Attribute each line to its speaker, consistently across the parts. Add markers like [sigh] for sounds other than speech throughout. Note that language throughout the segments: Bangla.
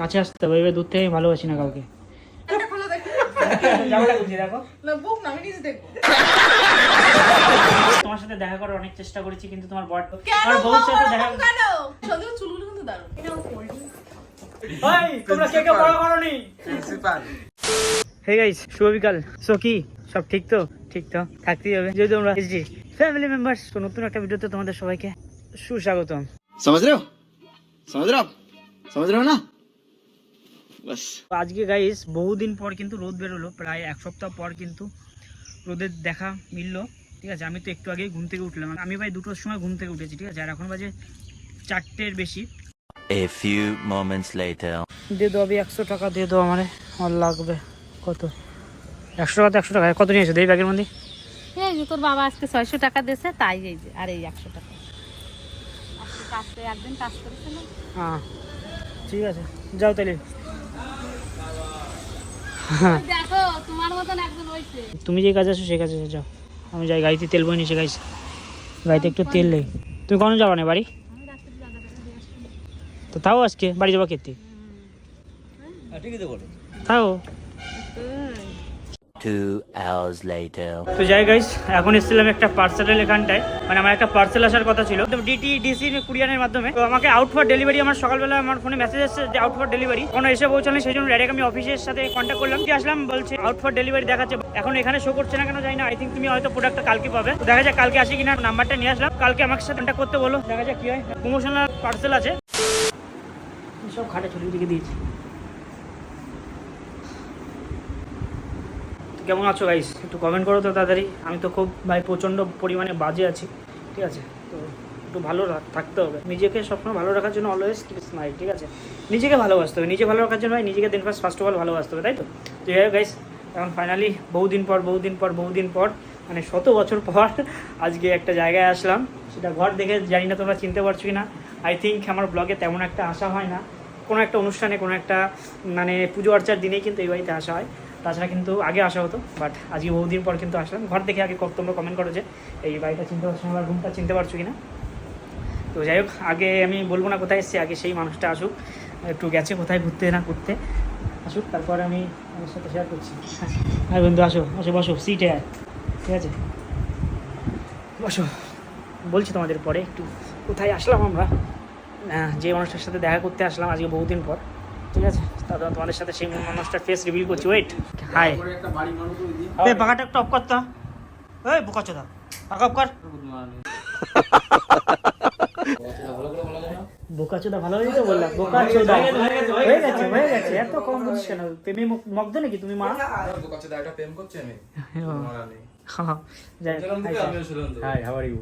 Speaker 1: কাছে আসতে হবে এবার দূর থেকে আমি ভালোবাসি না কাউকে। তোমার সাথে দেখা করার অনেক চেষ্টা করেছি কিন্তু তোমার
Speaker 2: বট
Speaker 1: আর বউর সাথে দেখা শুভ বিকাল। সো সব ঠিক তো? ঠিক তো? থাকতেই হবে। যদি তোমরা ফ্যামিলি মেম্বার্স তো নতুন একটা ভিডিওতে তোমাদের সবাইকে সুস্বাগতম।
Speaker 3: সমাজ রে সমাজ রে সমাজ
Speaker 1: না আজকে গাইস বহুদিন পর কিন্তু রোদ বেরোলো প্রায় এক সপ্তাহ পর কিন্তু রোদের দেখা মিললো ঠিক আছে? আমি তো একটু আগেই ঘুম থেকে উঠলাম। আমি ভাই দুটোর সময় ঘুম থেকে উঠেছি ঠিক আছে? আর এখন বাজে চারটের বেশি।
Speaker 4: A few moments later.
Speaker 1: দিয়ে দাও আমি একশো টাকা দিয়ে দাও আমার। আর লাগবে কত? একশো টাকা একশো টাকা। কত নিয়েছো? দেই ব্যাগের মধ্যে
Speaker 5: হ্যাঁ যে তোর বাবা আজকে ছয়শো টাকা দিয়েছে তাই এই যে আর এই একশো টাকা। আজকে কাজ একদিন কাজ করেছে
Speaker 1: হ্যাঁ ঠিক আছে। যাও তাহলে।
Speaker 5: দেখো তোমার মতন একজন হয়েছে
Speaker 1: তুমি যে কাজে আসো সেই কাজে যাও। আমি যাই গাড়িতে তেল বই নিয়ে গাইছি। গাড়িতে একটু তেল নেই। তুমি কখনো যাবা না বাড়ি। তো তাও আজকে বাড়ি যাব খেতে তাও
Speaker 4: Two hours later.
Speaker 1: তো যাই গাইস এখন এসেছিলাম একটা পার্সেলের এখানটায়। মানে আমার একটা পার্সেল আসার কথা ছিল। তো ডিটি ডিসি কুরিয়ানের মাধ্যমে। তো আমাকে আউট ফর ডেলিভারি আমার সকালবেলা আমার ফোনে মেসেজ এসেছে যে আউট ফর ডেলিভারি কোনো এসে পৌঁছালেন সেই জন্য ডাইরেক্ট আমি অফিসের সাথে কন্ট্যাক্ট করলাম। কি আসলাম বলছে আউট ফর ডেলিভারি দেখাচ্ছে। এখন এখানে শো করছে না কেন জানি না। আই থিঙ্ক তুমি হয়তো প্রোডাক্টটা কালকে পাবে। দেখা যাক কালকে আসি কিনা। নাম্বারটা নিয়ে আসলাম। কালকে আমার সাথে কন্ট্যাক্ট করতে বলো। দেখা যাক কি হয়। প্রমোশনাল পার্সেল আছে। সব খাটে ছড়িয়ে দিকে দিয়েছি। কেমন আছো গাইস একটু কমেন্ট করো তো তাড়াতাড়ি। আমি তো খুব ভাই প্রচণ্ড পরিমাণে বাজে আছি, ঠিক আছে? তো একটু ভালো থাকতে হবে। নিজেকে সবসময় ভালো রাখার জন্য অলওয়েজ স্মাইল ঠিক আছে? নিজেকে ভালোবাসতে হবে। নিজে ভালো রাখার জন্য ভাই নিজেকে দিন ফার্স্ট ফার্স্ট অফ অল ভালোবাসতে হবে, তাই তো? তো যাই গাইস এখন ফাইনালি বহুদিন পর বহুদিন পর বহুদিন পর মানে শত বছর পর [laughs] আজকে একটা জায়গায় আসলাম। সেটা ঘর দেখে জানি না তোমরা চিনতে পারছ কি না আই থিঙ্ক আমার ব্লগে তেমন একটা আসা হয় না। কোনো একটা অনুষ্ঠানে কোনো একটা মানে পুজো অর্চার দিনেই কিন্তু এই বাড়িতে আসা হয়। তাছাড়া কিন্তু আগে আসা হতো বাট আজকে বহুদিন পর কিন্তু আসলাম। ঘর দেখে আগে তোমরা কমেন্ট করো যে, এই বাড়িটা চিনতে পারছ আমার রুমটা চিনতে পারছ কি না তো যাই হোক, আগে আমি বলব না কোথায় এসেছি, আগে সেই মানুষটা আসুক, একটু গেছে কোথায় ঘুরতে না ঘুরতে। আসুক, তারপর আমি আমার সাথে শেয়ার করছি। হ্যাঁ বন্ধু, আসো আসো, বসো সিটে আয়, ঠিক আছে? বসো। বলছি তোমাদের পরে একটু, কোথায় আসলাম আমরা? যে মানুষটার সাথে দেখা করতে আসলাম আজকে বহুদিন পর, ঠিক আছে? তারপর তোমাদের সাথে সেই মানুষটার ফেস রিভিল করছি। ওয়েট হাই এ পাখাটা একটু অফ করতো এই বোকা চোদা পাকা অফ কর। বোকা চোদা ভালো হয়েছে বললাম। বোকা চোদা। হয়ে গেছে হয়ে গেছে। এত কম বুঝিস কেন? প্রেমে মগ্ধ নাকি তুমি মা? হ্যাঁ, [laughs] যাই
Speaker 6: Hi, how are you?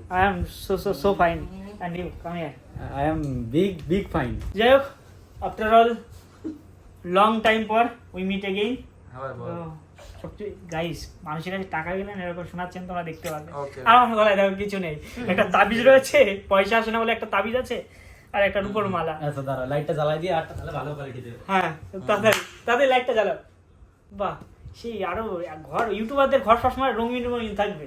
Speaker 6: I am big, big fine.
Speaker 1: যাই হোক আফটার অল লং টাইম পর উই মিট এগেইন সবচেয়ে গাইস মানুষের কাছে টাকা গেলে না এরকম শোনাচ্ছেন তোমরা দেখতে পাবে আর আমার গলায় দেখো কিছু নেই। একটা তাবিজ রয়েছে পয়সা আসে না বলে একটা তাবিজ আছে আর একটা রূপোর মালা।
Speaker 6: আচ্ছা দাঁড়া লাইটটা জ্বালাই দিয়ে আর তাহলে ভালো কোয়ালিটি দেবে।
Speaker 1: হ্যাঁ তাড়াতাড়ি তাড়াতাড়ি লাইটটা জ্বালাও। বাহ সেই আরও ঘর ইউটিউবারদের ঘর সবসময় রঙিন রঙিন থাকবে।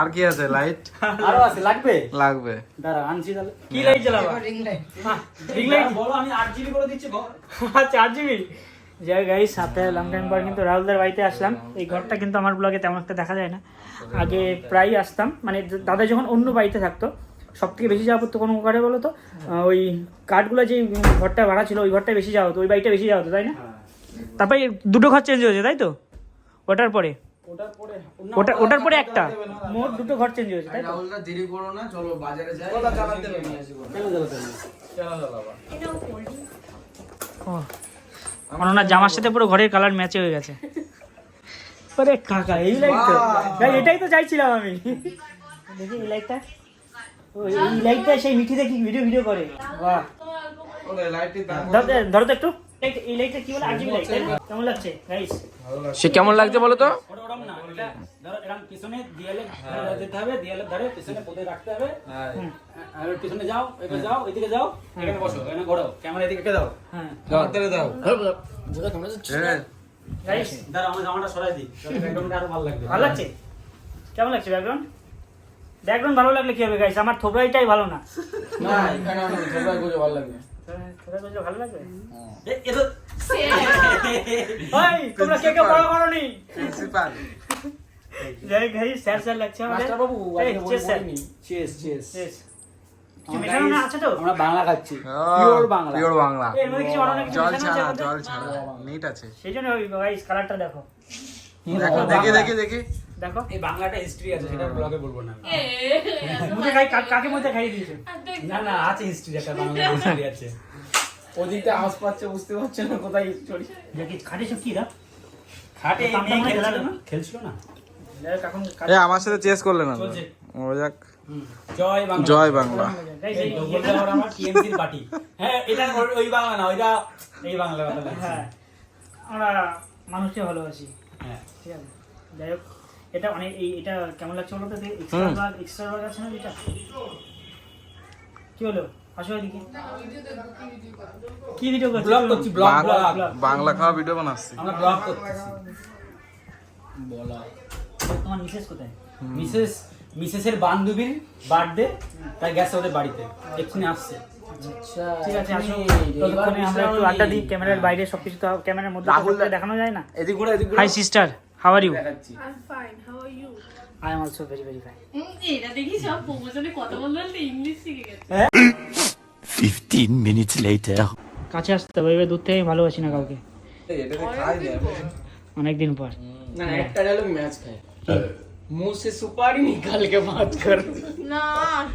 Speaker 7: আর কি আছে লাইট
Speaker 6: আরও আছে লাগবে?
Speaker 7: লাগবে।
Speaker 6: দাঁড়া আনছি তাহলে।
Speaker 1: কি লাইট জ্বালাবা?
Speaker 2: রিং লাইট
Speaker 1: হ্যাঁ, ring light?
Speaker 6: বলো আমি আট জিবি করে দিচ্ছি বল।
Speaker 1: আচ্ছা আট জিবি যাই গাই সাথে লং টাইম পর কিন্তু রাহুলদার বাড়িতে আসলাম। এই ঘরটা কিন্তু আমার ব্লগে তেমন একটা দেখা যায় না। আগে প্রায় আসতাম। মানে দাদা যখন অন্য বাড়িতে থাকতো সব থেকে বেশি যাওয়া পড়তো কোনো ঘরে বলো তো? ওই কাঠগুলো যে ঘরটা ভাড়া ছিল ওই ঘরটা বেশি যাওয়া হতো ওই বাড়িটা বেশি যাওয়া হতো তাই না? তারপরে দুটো ঘর চেঞ্জ হয়েছে তাই তো? ওটার পরে।
Speaker 6: ওটার পরে
Speaker 1: ওটা ওটার পরে একটা। মোট দুটো ঘর চেঞ্জ হয়েছে তাই তো?
Speaker 7: রাহুলদা দেরি করো না চলো বাজারে যাই। নিয়ে আসি
Speaker 6: হবে?
Speaker 7: চলো চালাবা?
Speaker 1: ও। আমার জামার সাথে পুরো ঘরের কালার ম্যাচে হয়ে গেছে। আরে কাকা এই লাইট তো ভাই, এটাই তো চাইছিলাম আমি। দেখি এই লাইটটা ও এই লাইটটা সেই মিঠি দেখি ভিডিও ভিডিও করে? বাহ।
Speaker 7: লাইটটি
Speaker 1: ধরো তো- একটু। এই- লাইটটা কি বলে? আরজিবি লাইট কেমন লাগছে গাইস
Speaker 7: সে কেমন লাগছে বলো তো?
Speaker 6: এটা ধরো এরকম পিছনে দিয়ালে যেতে হবে দিয়ালে ধরে পিছনে পদে রাখতে হবে। আর পিছনে যাও এবার যাও ওইদিকে যাও এখানে বসো এখানে ঘোরাও ক্যামেরা এদিকে দাও।
Speaker 1: হ্যাঁ।
Speaker 7: দাও। হ্যাঁ।
Speaker 6: দাঁড়া আমার জামাটা সরাই দিই ব্যাকগ্রাউন্ডটা আরও ভালো লাগবে।
Speaker 1: ভালো লাগছে? কেমন লাগছে ব্যাকগ্রাউন্ড ব্যাকগ্রাউন্ড ভালো লাগলে কি হবে গাইস আমার থোবরাইটাই ভালো না।
Speaker 7: না এখানে আমি ঝগড়া করে ভালো লাগবে।
Speaker 1: বুঝলে ভালো লাগবে?
Speaker 6: এ- এ তো-
Speaker 1: ওই তোমরা কে কে বড় করনি?
Speaker 7: প্রিন্সিপাল
Speaker 1: যাই ভাই স্যার স্যার লাগছে
Speaker 6: মাস্টার বাবু
Speaker 1: এই,
Speaker 6: আজকে বই
Speaker 1: চেস
Speaker 6: চেস চেস
Speaker 1: চেস কি মেশানো না আছে তো
Speaker 6: আমরা বাংলা খাচ্ছি। পিওর বাংলা।
Speaker 7: পিওর বাংলা।
Speaker 1: মধ্যে কিছু অন্য কিছু
Speaker 7: জল ছাড়া জল ছাড়া। নিট আছে।
Speaker 1: সেই জন্য ওই কালারটা দেখো।
Speaker 7: দেখো দেখে দেখে দেখে।
Speaker 1: দেখো।
Speaker 6: এই বাংলাটা হিস্ট্রি আছে সেটা ব্লগে বলব না।
Speaker 1: মুখে খাই কাকে মধ্যে খাইয়ে দিয়েছ?
Speaker 6: না না আছে হিস্ট্রি একটা বাংলা হিস্ট্রি আছে।
Speaker 7: ওদিকটা আওয়াজ পাচ্ছে বুঝতে পারছে না কোথায় চলি
Speaker 1: দেখি খাটিছো কি দা
Speaker 6: খাটে মেয়ে খেলছিল না?
Speaker 7: আমার সাথে চেস করলে না ও যাক।
Speaker 6: জয় বাংলা। হ্যাঁ এটা ওই- ওই বাংলা না ওইটা এই বাংলা কথা লাগছে
Speaker 1: হ্যাঁ আমরা মানুষকে ভালোবাসি।
Speaker 6: হ্যাঁ।
Speaker 1: ঠিক আছে? যাই হোক এটা অনেক এই এটা কেমন লাগছে বলো তো? এক্সট্রা আছে না যেটা? কি হলো? কি ভিডিও করছ?
Speaker 6: ব্লগ করছি ব্লগ
Speaker 7: বাংলা খাওয়া ভিডিও বানাচ্ছি।
Speaker 6: আমরা ব্লগ করতেছি। বলা।
Speaker 1: তোমার মিসেস কোথায়?
Speaker 6: মিসেস মিসেসের বান্ধবীর বার্থডে তাই গেছে ওদের বাড়িতে। এক্ষুনি আসছে।
Speaker 1: ঠিক আছে আসো আমরা একটু আড্ডা দিই ক্যামেরার বাইরে সবকিছু তো ক্যামেরার মধ্যে দেখানো যায় না।
Speaker 7: এদিক ঘুরে এদিক
Speaker 1: hi sister how are you
Speaker 7: দেখাচ্ছি।
Speaker 2: I'm fine. How are you?
Speaker 1: I am also very very fine
Speaker 5: এটা দেখি সব প্রমোশনে কথা বললেন ইংলিশ শিখে গেছে।
Speaker 4: 15 minutes later.
Speaker 1: কাছে আসতে হবে এবার দূর থেকে ভালোবাসি না কাউকে।
Speaker 7: এটাতে খাই না
Speaker 1: অনেকদিন পর।
Speaker 8: ना একটা ডায়লগ ম্যাচ খায়। मुंह से सुपारी निकाल के बात कर
Speaker 2: না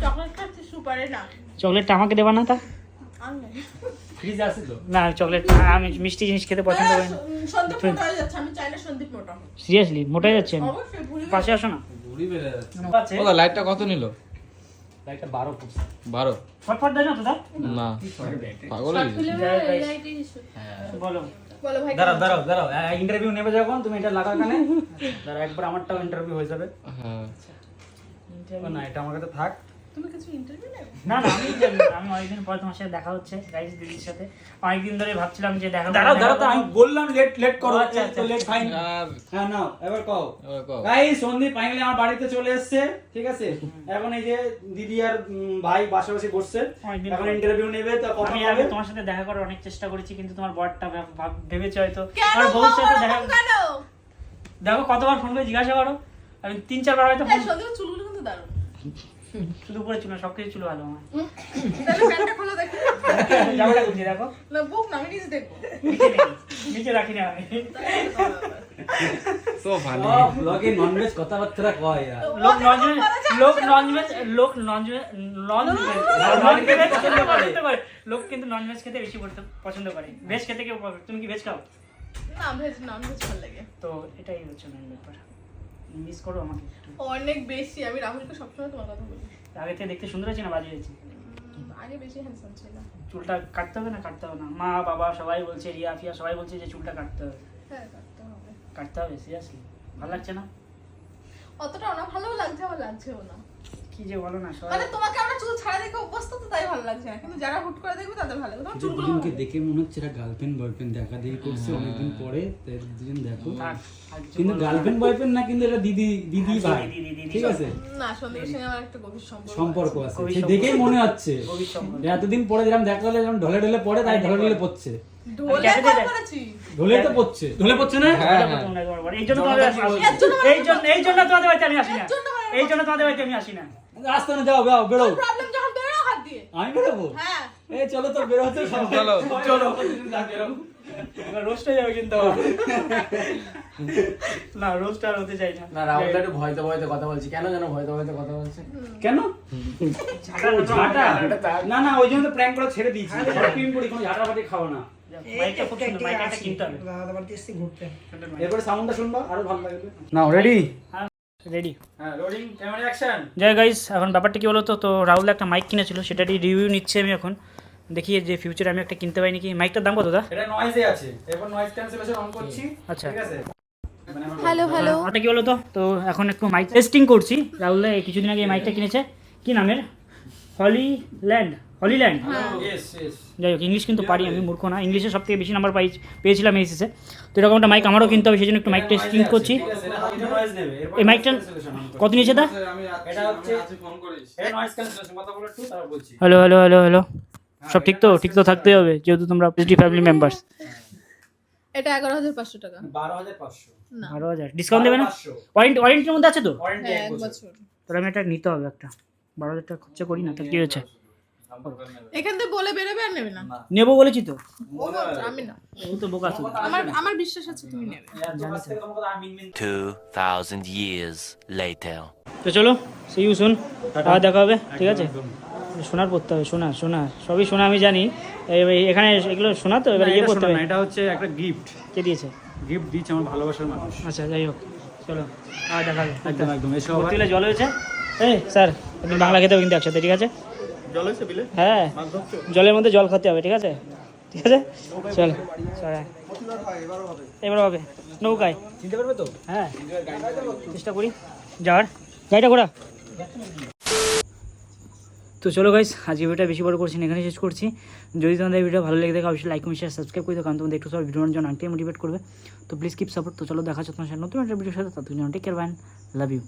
Speaker 2: চকলেট খাচ্ছি সুপারে না
Speaker 1: চকলেটটা আমাকে দেবা না তা
Speaker 2: আমি
Speaker 6: ফ্রিজ আছে তো
Speaker 1: না চকলেট আমি মিষ্টি জিনিস খেতে পছন্দ করি না
Speaker 2: সন্দীপ মোটা হয়ে যাচ্ছে আমি চাই না সন্দীপ মোটা হোক।
Speaker 1: সিরিয়াসলি মোটাই যাচ্ছে আমি
Speaker 2: অবশ্যই ভুলে
Speaker 1: পাশে আসো না
Speaker 6: ঘুরি বেড়ে যাচ্ছে
Speaker 1: আছে
Speaker 7: ওদা লাইটটা কত নিল
Speaker 6: একটা বারো ফুটছে
Speaker 7: বারো
Speaker 1: ফটফট দেয় না তো দা
Speaker 7: না পাগল হয়ে গেছিস?
Speaker 1: বলো
Speaker 2: বলো ভাই
Speaker 6: দাঁড়াও দাঁড়াও দাঁড়াও ইন্টারভিউ নেবে যখন তুমি এটা লাগাও কানে দাঁড়াও একবার আমারটাও ইন্টারভিউ হয়ে যাবে।
Speaker 7: হ্যাঁ।
Speaker 6: না এটা আমার কাছে থাক।
Speaker 2: তুমি কিছু ইন্টারভিউ নেবে?
Speaker 1: না না আমি আমি অনেকদিন পর তোমার সাথে দেখা হচ্ছে গাইস দিদির সাথে। অনেকদিন ধরে ভাবছিলাম যে দেখা
Speaker 6: দাঁড়াও দাঁড়াও তো আমি বললাম লেট লেট করো।
Speaker 1: আচ্ছা, আচ্ছা।
Speaker 6: লেট ফাইন হ্যাঁ নাও এবার কও। গাইস সন্দীপ ফাইনালি আমার বাড়িতে চলে এসেছে ঠিক আছে? এখন এই যে দিদি আর ভাই পাশাপাশি বসছে
Speaker 1: অনেকদিন
Speaker 6: এখন ইন্টারভিউ নেবে তো কথা
Speaker 1: আমি আগে তোমার সাথে দেখা করার অনেক চেষ্টা করেছি কিন্তু তোমার বরটা ভাব- ভাব- ভেবেছে হয়তো। বউর সাথে দেখা দেখো কতবার ফোন করে জিজ্ঞাসা করো। আমি তিন চারবার হয়তো
Speaker 2: হ্যাঁ
Speaker 1: ফোন
Speaker 2: সন্দীপ চুলগুলো কিন্তু দারুণ।
Speaker 1: শুধু উপরে ছিল সব কিছু ছিল ভালো আমার
Speaker 2: তাহলে প্যান্টটা খুলে দেখি
Speaker 1: জামাটা খুলছি দেখো
Speaker 2: না বুক না আমি নিজে দেখব
Speaker 1: নিচে রাখি না আমি
Speaker 7: তো ভালো
Speaker 6: ব্লগে ননভেজ কথাবার্তা কয় আর
Speaker 1: লোক ননভেজ লোক ননভেজ লোক ননভেজ ননভেজ খেতে পছন্দ করে লোক কিন্তু ননভেজ খেতে বেশি পছন্দ করে ভেজ খেতে কেউ পছন্দ- তুমি কি ভেজ খাও
Speaker 2: না ভেজ নন ভেজ ভালো লাগে
Speaker 1: তো এটাই হচ্ছে মেন ব্যাপার মিস করো আমাকে একটু।
Speaker 2: অনেক বেশি। আমি রাহুলকে সবসময় তোমার কথা বলি।
Speaker 1: আগে থেকে দেখতে সুন্দর আছে না? বাজে হয়েছে?
Speaker 2: আগে বেশি হ্যান্ডসাম ছিল।
Speaker 1: চুলটা কাটতে হবে না? কাটতে হবে না। মা বাবা সবাই বলছে রিয়া ফিয়া সবাই বলছে যে চুলটা কাটতে হবে।
Speaker 2: হ্যাঁ কাটতে হবে।
Speaker 1: কাটতে হবে সিরিয়াসলি ভালো লাগছে না?
Speaker 2: অতটাও না ভালো লাগছে আবার লাগছেও না।
Speaker 1: কি যে বলো না
Speaker 2: মানে তোমাকে আমরা চুল ছাড়া দেখে অভ্যস্ত তো তাই ভালো লাগছে না। কিন্তু যারা হুট করে দেখবে তাদের ভালো লাগবে। তোমার চুলগুলো
Speaker 6: দুজনকে দেখে মনে হচ্ছে এরা গার্লফ্রেন্ড বয়ফ্রেন্ড দেখা দেখি করছে অনেকদিন পরে তাই দুজন দেখো। কিন্তু গার্লফ্রেন্ড বয়ফ্রেন্ড না কিন্তু এটা দিদি দিদি
Speaker 1: হ্যাঁ,
Speaker 6: ভাই
Speaker 1: দিদি, দিদি,
Speaker 6: ঠিক আছে?
Speaker 2: না সন্দীপের সঙ্গে আমার একটা গভীর সম্পর্ক
Speaker 6: সম্পর্ক আছে। সে দেখেই মনে হচ্ছে।
Speaker 1: গভীর সম্পর্ক।
Speaker 6: যে এতদিন পরে যেরকম দেখা হলে যেরকম ঢলে ঢলে পড়ে তাই ঢলে ঢলে পড়ছে।
Speaker 2: ঢোলে
Speaker 6: তো পড়ছে। পড়ছে না?
Speaker 7: হ্যাঁ,
Speaker 1: এটা বলো। এই জন্য তোমাদের বাড়িতে আসি না। এই জন্য এই জন্য তোমাদের বাড়িতে আমি আসি না। এই জন্য তোমাদের বাড়িতে আমি আসি না।
Speaker 6: রাস্তা না যাও যাও বেরো।
Speaker 2: প্রবলেম যখন বেরো হাত দিয়ে।
Speaker 6: আমি বেরোবো?
Speaker 2: হ্যাঁ।
Speaker 6: এই চলো তো বেরো।
Speaker 7: চলো।
Speaker 6: চলো।
Speaker 1: রোস্ট হয়ে যাবে কিন্তু না রোস্ট আর হতে চাই না।
Speaker 8: না রাহুল একটু ভয়তে ভয়তে কথা বলছি। কেন যেন ভয়তে ভয়তে কথা বলছে?
Speaker 6: কেন?
Speaker 1: ঝাঁটা
Speaker 6: না না ওই জন্য তো প্র্যাঙ্ক করা ছেড়ে দিয়েছি। প্রেম করি কোনো ঝাঁটা ফাটি খাব না। নাও রেডি
Speaker 1: রেডি
Speaker 6: হ্যাঁ
Speaker 1: যাই গাইস এখন ব্যাপারটা কি বলতো? তো রাহুল একটা মাইক কিনেছিল সেটারই রিভিউ নিচ্ছি আমি এখন। দেখি যে ফিউচারে আমি একটা কিনতে পাইনি কি মাইকটার দাম কত দা?
Speaker 6: এটা নয়েজে আছে। এরপর নয়েজ ক্যান্সেলেশন অন করছি।
Speaker 1: আচ্ছা।
Speaker 6: ঠিক আছে?
Speaker 2: হ্যালো হ্যালো
Speaker 1: ওটা কি বলতো? তো এখন একটু মাইক টেস্টিং করছি। রাহুল কিছুদিন আগে এই মাইকটা কিনেছে। কি নামের? Hollyland Hollyland?
Speaker 6: yes.
Speaker 1: যাই হোক ইংলিশ কিন্তু পারি আমি মূর্খ না। ইংলিশে সব থেকে বেশি নাম্বার পাই পেয়েছিলাম এইচএসে তো এরকম একটা মাইক আমারও কিনতে হবে সেই জন্য একটু মাইক টেস্টিং করছি। এই মাইকটা। কত নিয়েছে দা? হ্যালো হ্যালো হ্যালো হ্যালো সব ঠিক তো? ঠিক তো থাকতেই হবে যেহেতু তোমরা পজিটিভ ফ্যামিলি মেম্বার্স
Speaker 2: এটা এগারো হাজার পাঁচশো টাকা।
Speaker 6: বারো হাজার পাঁচশো।
Speaker 1: বারো হাজার। ডিসকাউন্ট দেবে না? ওয়ারেন্টি ওয়ারেন্টির মধ্যে আছে তো?
Speaker 2: হ্যাঁ
Speaker 6: এক বছর।
Speaker 1: তাহলে আমি এটা নিতে হবে একটা। বারো হাজার টাকা খরচা করি না তো কি হয়েছে?
Speaker 2: এখান থেকে বলে বেরোবে আর নেবে না।
Speaker 1: নেব বলেছি তো।
Speaker 2: ও আমি না।
Speaker 1: ও তো বোকা শুধু
Speaker 2: আমার আমার বিশ্বাস আছে তুমি নেবে।
Speaker 6: তোমার থেকে তোমাকে আর মিনমিন
Speaker 4: 2,000 years later.
Speaker 1: তো চলো সি ইউ শুন আবার দেখা হবে ঠিক আছে? সোনার পড়তে হবে সোনা সোনা। সবই সোনা আমি জানি। এখানে এগুলো সোনা তো? এবার ইয়ে করতে হবে।
Speaker 6: এটা হচ্ছে একটা গিফট
Speaker 1: কে দিয়েছে?
Speaker 6: গিফট দিচ্ছে আমার ভালোবাসার মানুষ।
Speaker 1: আচ্ছা যাই হোক। চলো আবার দেখা হবে।
Speaker 6: একদম একদম। এসো
Speaker 1: জল হয়েছে? এই স্যার আপনি বাংলা খেতে হবে কিন্তু একসাথে ঠিক আছে? হ্যাঁ জলের মধ্যে জল খেতে হবে ঠিক আছে? ঠিক আছে? চল চল। এবার হবে নৌকায়।
Speaker 6: চিনতে পারবে তো?
Speaker 1: হ্যাঁ চেষ্টা করি। যাওয়ার। গাড়িটা ঘোরা। তো চলো গাইস আজকে ভিডিওটা বেশি বড় করছি এখানে শেষ করছি। যদি তোমাদের ভিডিও ভালো লেগে থাকে অবশ্যই লাইক কমেন্ট শেয়ার সাবস্ক্রাইব করে দাও কারণ তোমাদের একটু সব ভিডিওর জন্য আনতে মোটিভেট করবে। তো প্লিজ কিপ সাপোর্ট তো চলো দেখা হচ্ছে তোমার সাথে নতুন একটা ভিডিওর সাথে। ততক্ষণ take care bye love you